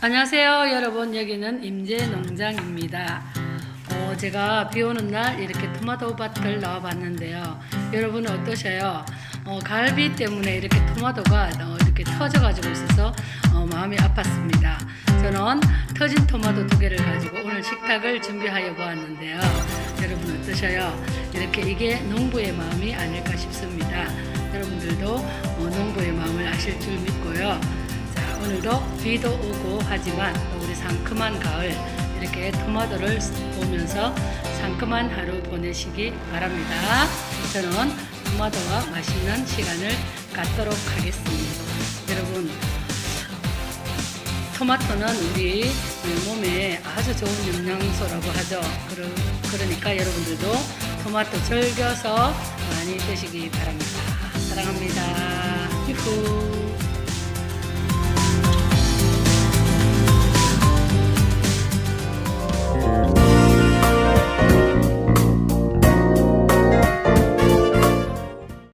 안녕하세요 여러분. 여기는 임재농장입니다. 어, 제가 비 오는 날 이렇게 토마토 밭을 나와 봤는데요. 여러분은 어떠셔요? 어, 가을비 때문에 이렇게 토마토가 어, 이렇게 터져 가지고 있어서 어, 마음이 아팠습니다. 저는 터진 토마토 두 개를 가지고 오늘 식탁을 준비하여 보았는데요. 여러분 어떠셔요? 이렇게 이게 농부의 마음이 아닐까 싶습니다. 여러분들도 어, 농부의 마음을 아실 줄 믿고요. 자, 오늘도 비도 오고 하지만 또 우리 상큼한 가을 이렇게 토마토를 보면서 상큼한 하루 보내시기 바랍니다. 저는 토마토와 맛있는 시간을 갖도록 하겠습니다. 여러분, 토마토는 우리 몸에 아주 좋은 영양소라고 하죠. 그러, 그러니까 여러분들도 토마토 즐겨서 많이 드시기 바랍니다. 사랑합니다. 유후.